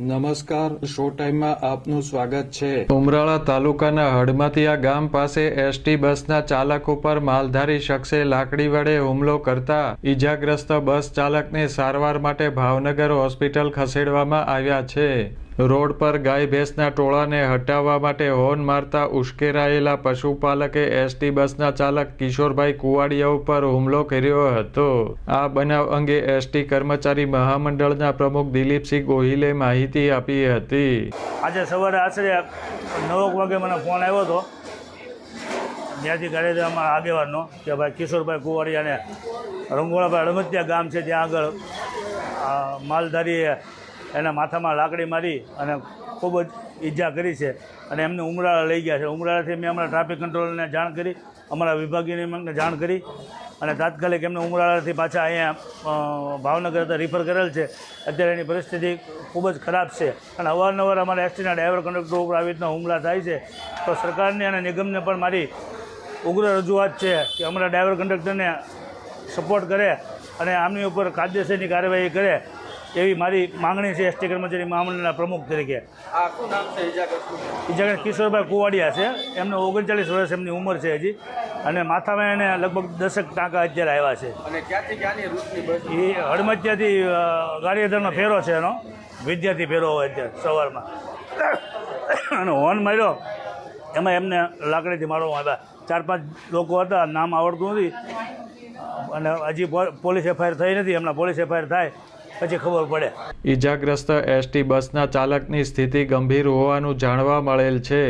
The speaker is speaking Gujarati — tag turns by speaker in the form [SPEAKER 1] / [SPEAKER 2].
[SPEAKER 1] નમસ્કાર, શો ટાઈમમાં આપનું સ્વાગત છે.
[SPEAKER 2] ઉમરાળા તાલુકાના હડમતિયા ગામ પાસે એસટી બસના ચાલક ઉપર માલધારી શખ્સે લાકડી વડે હુમલો કરતા ઈજાગ્રસ્ત બસ ચાલકને સારવાર માટે ભાવનગર હોસ્પિટલ ખસેડવામાં આવ્યા છે. રોડ પર ગાય ભેંસના ટોળાને હટાવવા માટે હોર્ન મારતા ઉશ્કેરાયેલા પશુપાલકે એસટી બસના ચાલક કિશોરભાઈ કુવાડિયા ઉપર હુમલો કર્યો હતો. આ બનાવ અંગે એસટી કર્મચારી મહામંડળના પ્રમુખ દિલીપસિંહ ગોહિલે માહિતી આપી હતી.
[SPEAKER 3] આજે સવારે આશરે નવ વાગે મને ફોન આવ્યો હતો. ત્યાંથી ઘરે અમારા આગેવાનનો કે ભાઈ કિશોરભાઈ કુવાડિયાને રંગોળાભાઈ રમતિયા ગામ છે, ત્યાં આગળ આ માલધારીએ એના માથામાં લાકડી મારી અને ખૂબ જ ઈજા કરી છે. અને એમને ઉમરાળા લઈ ગયા છે. ઉમરાળાથી મેં અમારા ટ્રાફિક કંટ્રોલને જાણ કરી, અમારા વિભાગીયને જાણ કરી અને તાત્કાલિક એમને ઉમરાળાથી પાછા અહીંયા ભાવનગર હતા રિફર કરેલ છે. અત્યારે એની પરિસ્થિતિ ખૂબ જ ખરાબ છે. અને અવારનવાર અમારા એસટીના ડ્રાઈવર કંડક્ટર ઉપર આવી રીતના હુમલા થાય છે. તો સરકારને અને નિગમને પણ મારી ઉગ્ર રજૂઆત છે કે અમારા ડ્રાઈવર કંડક્ટરને સપોર્ટ કરે અને આમની ઉપર કાયદેસરની કાર્યવાહી કરે. એવી મારી માંગણી છે એસટી કર્મચારી મહામંડળના પ્રમુખ તરીકે. ઇજાગ્રસ્ત કિશોરભાઈ કુવાડિયા છે. એમને ઓગણચાલીસ વર્ષ એમની ઉંમર છે હજી. અને માથામાં એને લગભગ દસેક ટાંકા અત્યારે આવ્યા છે. એ હડમતિયાથી ગાડીધરનો ફેરો છે એનો. વિદ્યાર્થી ફેરો હોય અત્યારે સવારમાં. અને હોર્ન માર્યો. એમાં એમને લાકડીથી મારવામાં આવ્યા. ચાર પાંચ લોકો હતા નામ આવડતું નથી. અને હજી પોલીસ એફઆઈઆર થઈ નથી. એમના પોલીસ એફઆઈઆર થાય. પછી ખબર પડે.
[SPEAKER 2] ઈજાગ્રસ્ત એસટી બસના ચાલકની સ્થિતિ ગંભીર હોવાનું જાણવા મળેલ છે.